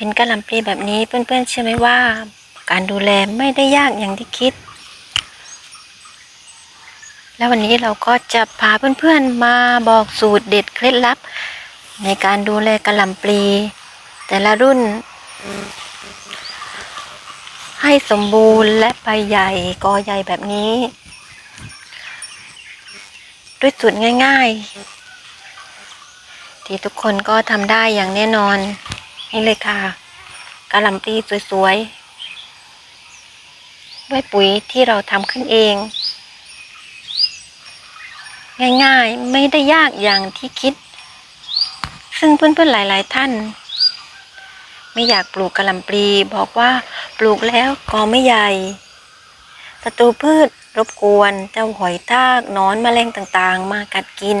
เห็นกระหล่ำปลีแบบนี้เพื่อนๆเชื่อไหมว่า การดูแลไม่ได้ยากอย่างที่คิด แล้ววันนี้เราก็จะพาเพื่อนๆมาบอกสูตรเด็ดเคล็ดลับ ในการดูแลกระหล่ำปลี แต่ละรุ่น ให้สมบูรณ์และใบใหญ่กอใหญ่แบบนี้ ด้วยสูตรง่าย ๆ ที่ทุกคนก็ทำได้อย่างแน่นอน นี่เลยค่ะกระหล่ำปลีสวยๆ ด้วยปุ๋ยที่เราทำขึ้นเอง ง่ายๆ ไม่ได้ยากอย่างที่คิด ซึ่งเพื่อนๆ หลายๆ ท่าน ไม่อยากปลูกกระหล่ำปลีบอกว่าปลูกแล้วก็ไม่ใหญ่ศัตรูพืชรบกวนเจ้าหอยทากนอนแมลงต่างๆ มากัดกิน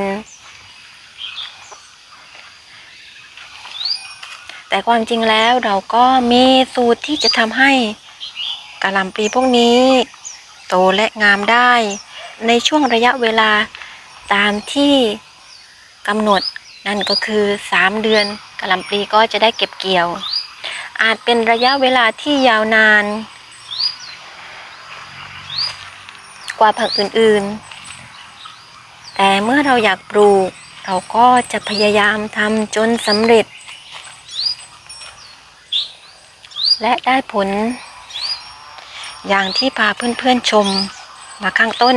แต่ความจริงแล้วเราก็มีสูตรที่จะทำให้กระหล่ำปลีพวกนี้ โตและงามได้ ในช่วงระยะเวลาตามที่กำหนดนั่นก็คือ 3 เดือนกระหล่ำปลีก็จะได้เก็บเกี่ยว อาจเป็นระยะเวลาที่ยาวนาน กว่าผักอื่นๆ แต่เมื่อเราอยากปลูก เราก็จะพยายามทำจนสำเร็จ และได้ผล อย่างที่พาเพื่อนๆชมมาข้างต้น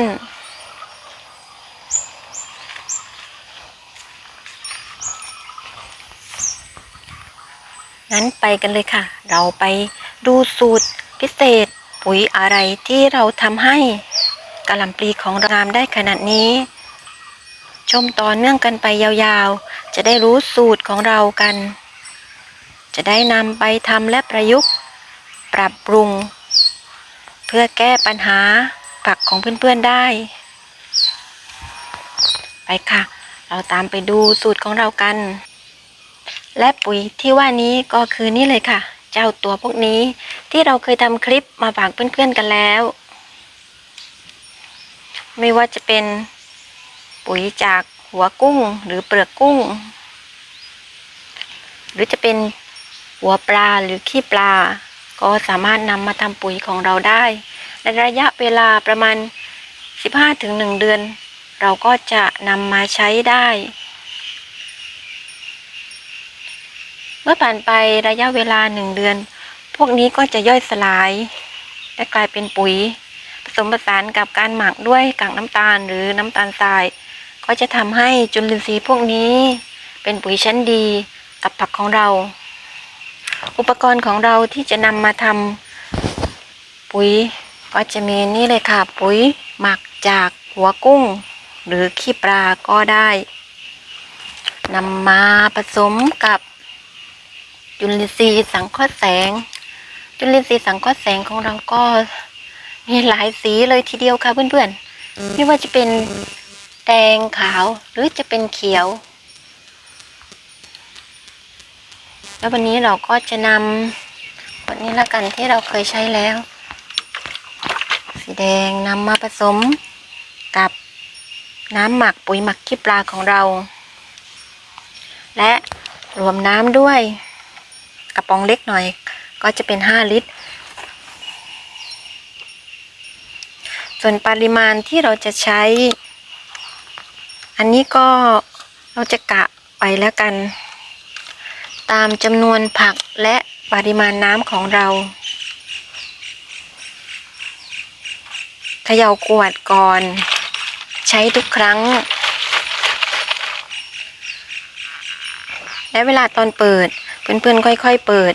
งั้นไปกันเลยค่ะ เราไปดูสูตรพิเศษปุ๋ยอะไรที่เราทำให้กระหล่ำปลีของเรางามได้ขนาดนี้ ชมต่อเนื่องกันไปยาวๆ จะได้รู้สูตรของเรากัน จะได้นำไปทำและประยุกต์ ปรับปรุง เพื่อแก้ปัญหาผักของเพื่อนๆได้ ไปค่ะ เราตามไปดูสูตรของเรากัน และปุ๋ยที่ว่านี้ก็คือนี่เลยค่ะ เจ้าตัวพวกนี้ที่เราเคยทำคลิปมาฝากเพื่อนๆกันแล้ว ไม่ว่าจะเป็นปุ๋ยจากหัวกุ้งหรือเปลือกกุ้ง หรือจะเป็น หัวปลาหรือขี้ปลา ก็สามารถนำมาทำปุ๋ยของเราได้ ในระยะเวลาประมาณ 15-1 เดือน เราก็จะนำมาใช้ได้ เมื่อผ่านไประยะเวลาหนึ่งเดือน พวกนี้ก็จะย่อยสลาย และกลายเป็นปุ๋ย ผสมผสานกับการหมักด้วยกากน้ำตาลหรือน้ำตาลทราย ก็จะทำให้จุลินทรีย์พวกนี้ เป็นปุ๋ยชั้นดีกับผักของเรา อุปกรณ์ของเราที่จะนำมาทำปุ๋ยก็จะมีนี่เลยค่ะ ปุ๋ยหมักจากหัวกุ้ง หรือขี้ปลาก็ได้นำมาผสมกับจุลินทรีย์สังเคราะห์แสง จุลินทรีย์สังเคราะห์แสงของเราก็มีหลายสีเลยทีเดียวค่ะเพื่อนๆไม่ว่าจะเป็นแดงขาวหรือจะเป็นเขียว แล้ววันนี้เราก็จะนำวันนี้ละกันที่เราเคยใช้แล้ว สีแดงนำมาผสมกับน้ำหมักปุ๋ยหมักขี้ปลาของเรา และรวมน้ำด้วยกระป๋องเล็กหน่อย ก็จะเป็น 5 ลิตร ส่วนปริมาณที่เราจะใช้ อันนี้ก็เราจะกะไปแล้วกัน ตามจำนวนผักและปริมาณน้ำของเราเขย่ากวดก่อน ใช้ทุกครั้ง และเวลาตอนเปิด เพื่อนๆค่อยๆเปิด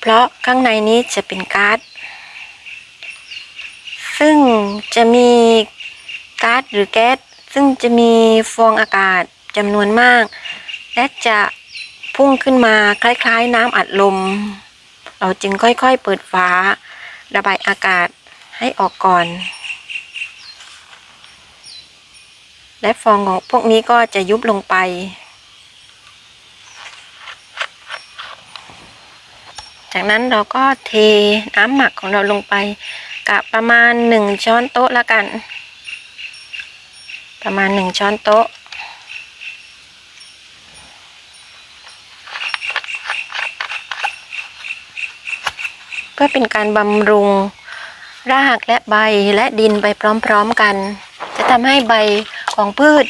เพราะข้างในนี้จะเป็นก๊าซซึ่งจะมีก๊าซหรือแก๊สซึ่งจะมีฟองอากาศจำนวนมาก และจะ พุ่งขึ้นมาคล้ายๆ น้ำอัดลม เราจึงค่อยๆเปิดฝาระบายอากาศให้ออกก่อน และฟองของพวกนี้ก็จะยุบลงไป จากนั้นเราก็เทน้ำหมักของเราลงไปกับประมาณหนึ่งช้อนโต๊ะละกัน ประมาณหนึ่งช้อนโต๊ะ พื่อเป็นการบำรุงรากและใบและดินไปพร้อมๆกัน จะทำให้ใบของพืช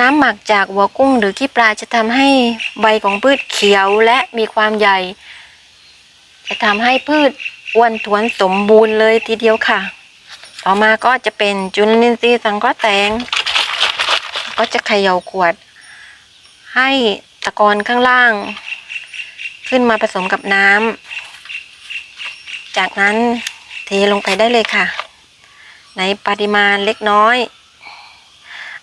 น้ำหมักจากหัวกุ้งหรือขี้ปลาจะทำให้ใบของพืชเขียวและมีความใหญ่ จะทำให้พืชอ้วนท้วนสมบูรณ์เลยทีเดียวค่ะ ต่อมาก็จะเป็นจุลินทรีย์สังเคราะห์แสงก็จะเขย่าขวด ให้ตะกอนข้างล่าง ขึ้นมาผสมกับน้ำ จากนั้นเทลงไปได้เลยค่ะ ในปริมาณเล็กน้อย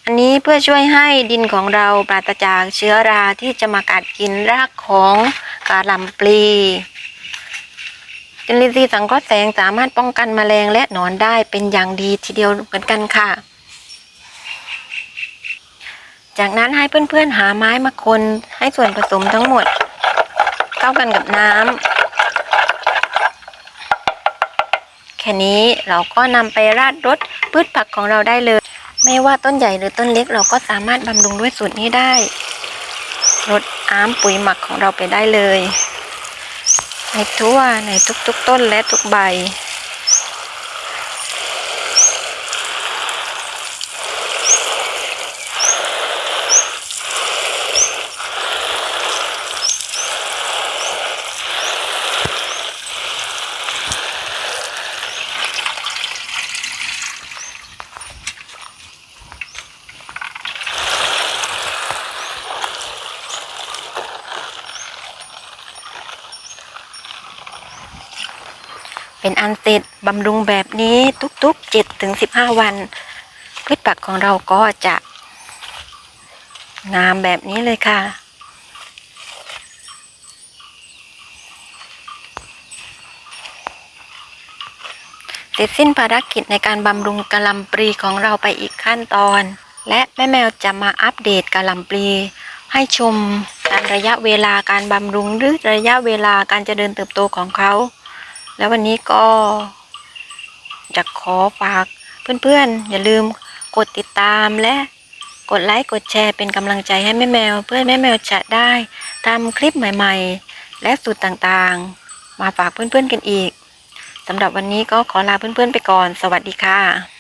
อันนี้เพื่อช่วยให้ดินของเราปราศจากเชื้อราที่จะมากัดกินรากของกาหล่ำปลีจุลินทรีย์สังเคราะห์แสงสามารถป้องกันแมลงและหนอนได้เป็นอย่างดีทีเดียวเหมือนกันค่ะ จากนั้นให้เพื่อนๆหาไม้มาคนให้ส่วนผสมทั้งหมด เข้ากันกับน้ำ ค่นี้เราก็นำไปราดรดพืชผักของเราได้เลย ไม่ว่าต้นใหญ่หรือต้นเล็กเราก็สามารถบำรุงด้วยสูตรนี้ได้รดอ้ามปุ๋ยหมักของเราไปได้เลย ในทั่วในทุกๆต้นและทุกใบ เป็นอันเสร็จบำรุงแบบนี้ทุกๆ7ถึง15วันพืชผักของเราก็จะงามแบบนี้เลยค่ะ เสร็จสิ้นภารกิจในการบำรุงกะลำปลีของเราไปอีกขั้นตอน และแม่แมวจะมาอัปเดตกะลำปลีให้ชมตามระยะเวลาการบำรุงหรือระยะเวลาการเจริญเติบโตของเขา แล้ววันนี้ก็จะขอฝากเพื่อนๆ อย่าลืมกดติดตามและกดไลค์กดแชร์เป็นกำลังใจให้แม่แมว เพื่อแม่แมวจะได้ทำคลิปใหม่ๆ และสูตรต่างๆ มาฝากเพื่อนๆกันอีกสำหรับวันนี้ก็ขอลาเพื่อนๆไปก่อน สวัสดีค่ะ